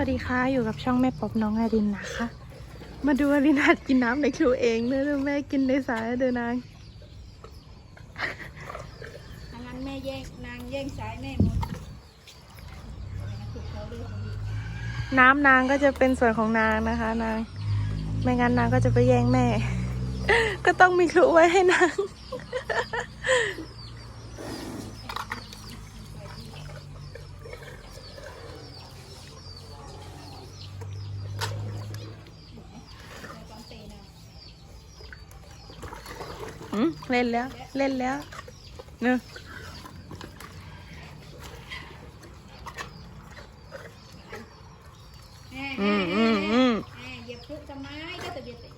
วัสดีค่ะ อยู่กับช่องแม่ป๊อบน้องอารินนะคะ มาดูอารินหัดกินน้ำในครูเองเด้อแม่กินในสายเด้อนางอันนั้นแม่แย่งนางแย่งสายแม่หมดน้ำนางก็จะเป็นส่วนของนางนะคะ นาง ไม่งั้นนางก็จะไปแย่งแม่ ก็ต้องมีครูไว้ให้นาง ตอนเตะนะ อืม เล่นแล้ว เล่นแล้วเนอะ แม่ อืมอืมอืม แม่เหยียบพลุทำไมก็จะเบียดเตะ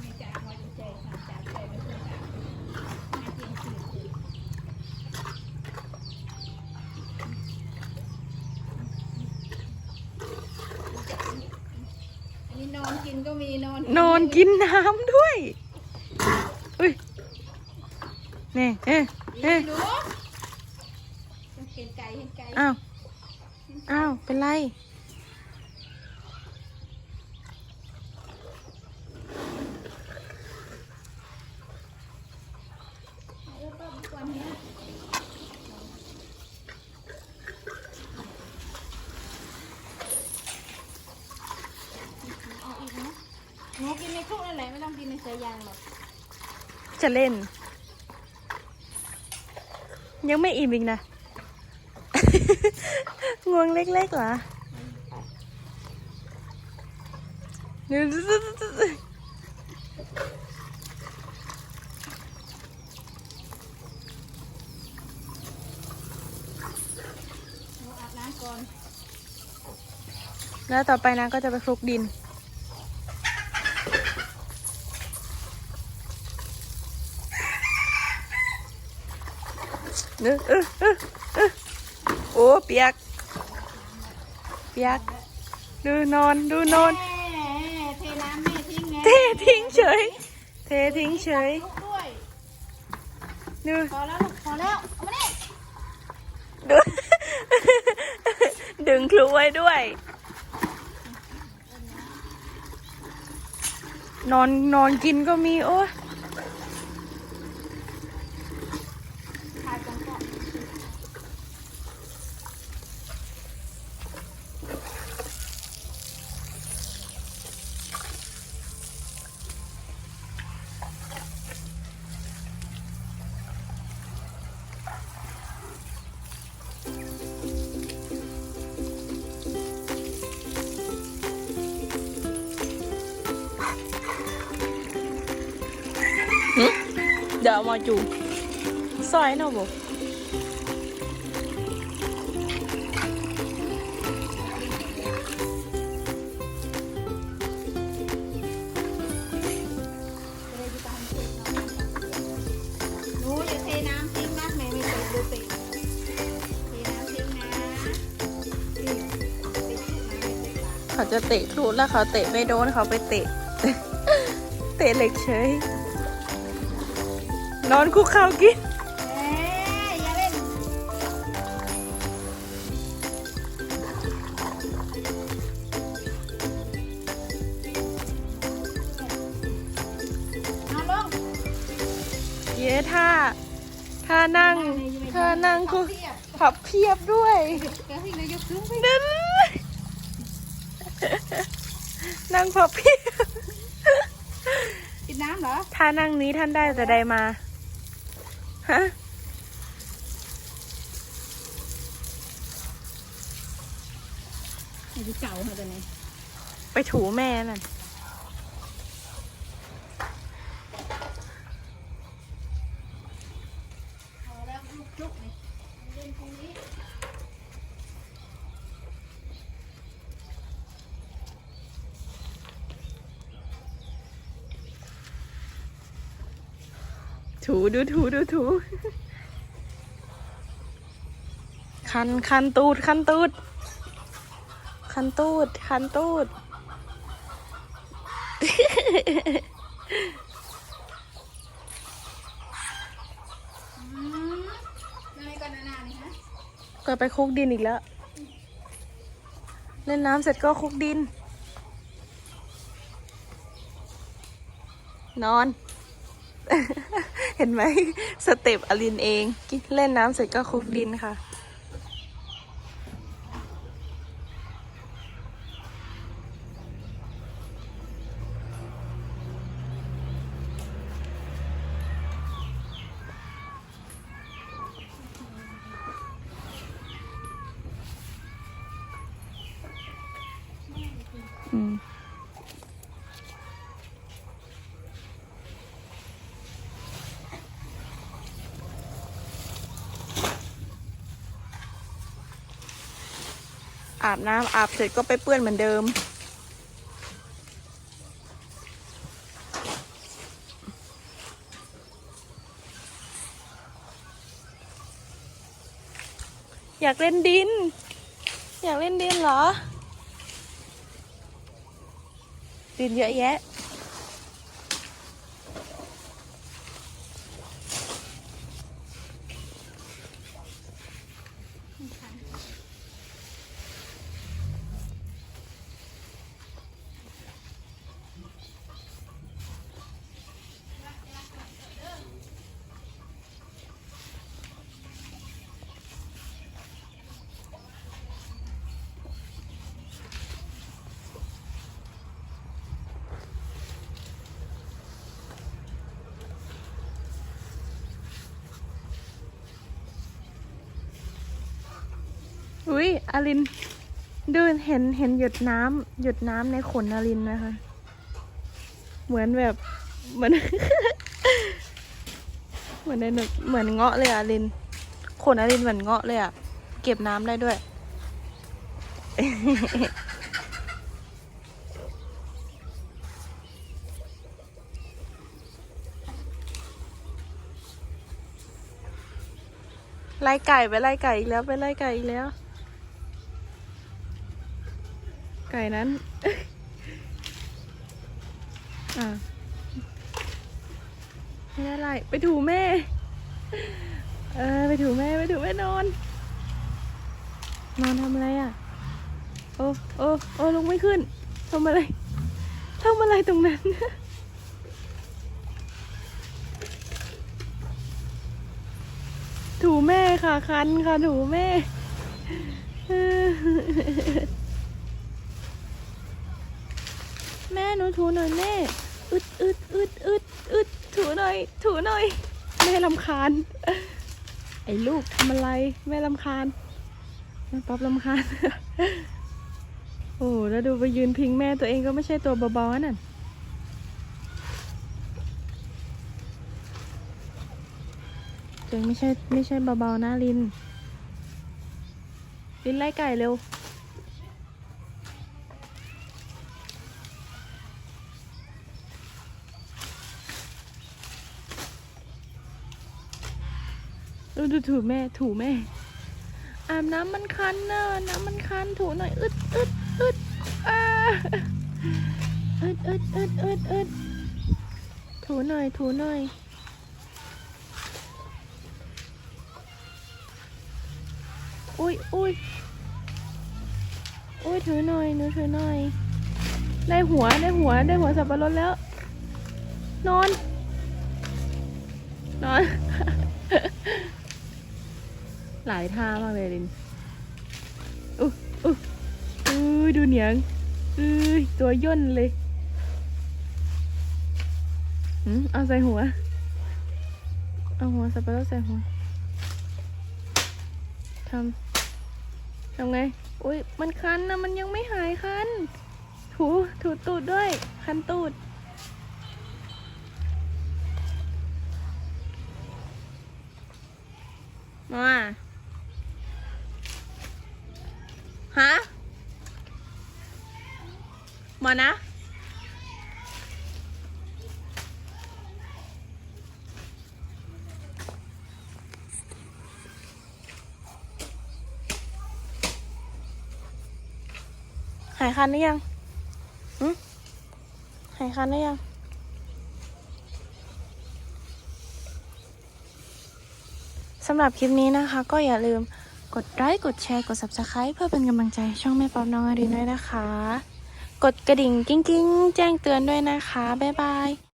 แม่จ๋าหัวใจค่ะจ๋าใจไม่เคยจ๋าแม่เพียงสี่อันนี้นอน กินก็มีนอนนอนกินน้ำด้วย อุ้ยนี่เอ๊ะเอ๊ะเอ๊ะหนูเห็นไก่เห็นไก่อ้าวอ้าวเป็นไร แล้วก็วันเนี้ยเอาอีกนะ หนูกินในคุกนั่นแหละไม่ต้องกินในเสือยางหรอกจะเล่น ยังไม่อิ่มอีกนะ งวงเล็กๆเหรอเดี๋ยวหนูอาบน้ำก่อนแล้วต่อไปนะก็จะไปคลุกดิน เออเออเออเออโอ้เปียก เปียก ดูนอนดูนอนแม่เทน้ำแม่ทิ้งไงเททิ้งเฉย เททิ้งเฉยลุกด้วยดูพอแล้วลูกพอแล้วเอามานี่ดู ดึงครูไว้ด้วย นอนนอนกินก็มีโอ้ย เดี๋ยวเอามาจูซอยเนาะบอกเลยจะทำสุกหนูอย่าเทน้ำทิ้งนะแม่ไม่เคยดูติเทน้ำทิ้งนะนี่ติดน้ำไม่ติดปากเขาจะเตะครูแล้วเขาเตะไม่โดนเขาไปเตะ เตะเหล็กเฉย นอนคุกเข่ากินเอ้ยอย่าเล่นนอนลงเย้ท่าท่านั่งท่านั่งคุกพับเพียบด้วยเดี๋ยวให้นายกขึ้นไปเดินนั่งพับเพียบกินน้ำเหรอท่านั่งนี้ท่านได้แต่ใดมา ฮะไอ้ที่เก่าเหรอตอนนี้ ไปถูแม่น่ะ ถูดูถูดูถู คันคันตูด คันตูด คันตูด คันตูด ก็ไปคุกดินอีกแล้ว เล่นน้ำเสร็จก็คุกดิน นอน เห็นไหมสเต็ปอลินเอง เล่นน้ำเสร็จก็คุกดินค่ะ อาบน้ำอาบเสร็จก็ไปเปื้อนเหมือนเดิม อยากเล่นดิน อยากเล่นดินเหรอ ดินเยอะแยะ อุ้ยอลินดูเห็นเห็นหยดน้ำหยดน้ำในขนอลินนะคะ เหมือนแบบเหมือน เหมือนในเหมือนเงาะเลยอะลิน ขนอลินเหมือนเงาะเลยอะเก็บน้ำได้ด้วย ไล่ไก่ไปไล่ไก่อีกแล้วไปไล่ไก่อีกแล้ว ไก่นั้น อ่าไม่ได้ไล่ไปถูแม่ เออ ไปถูแม่ ไปถูแม่นอน นอนทำอะไรอะ โอ้โอ้โอ้ลงไม่ขึ้นทำอะไรทำอะไรตรงนั้น ถูแม่ค่ะ คันค่ะ ถูแม่ เออแม่ หนูถูหน่อยแม่อึดอึดอึดอึดอึดถูหน่อย ถูหน่อย แม่ลำคาญ ไอ้ลูกทำอะไร แม่ลำคาญแม่ป๊อปลำคาญ โอ้แล้วดูไปยืนพิงแม่ตัวเองก็ไม่ใช่ตัวเบาๆนั่นตัวเองไม่ใช่ไม่ใช่เบาๆนะลิน ลินไล่ไก่เร็ว ถูแม่ถูแม่ อาบน้ำมันคันนะน้ำมันคันถูหน่อยอึดอึดอึดอาอึดอึดอึดอึดอึดถูหน่อยถูหน่อยอุ้ยอุ้ยอุ้ยถือหน่อยหนูถือหน่อยได้หัวได้หัวได้หัวสับปะรดแล้ว นอน นอน หลายท่ามากเลยลินอุ๊อุ๊อุ้ดูเหนียงอุ้ยตัวย่นเลยหืมเอาใส่หัว เอาหัวสับปะรดใส่หัวทำทำไง อุ้ยมันคันนะมันยังไม่หายคัน ถูถูตูดด้วย คันตูดมา ฮะมานะ หายคันหรือยังหึหายคันหรือยังสำหรับคลิปนี้นะคะ ก็อย่าลืม กดไลค์กดแชร์กด subscribe เพื่อเป็นกำลังใจช่องแม่ป๊อปน้องอรินด้วยนะคะ กดกระดิ่งกิ้งกิ้งๆแจ้งเตือนด้วยนะคะ บ๊ายบาย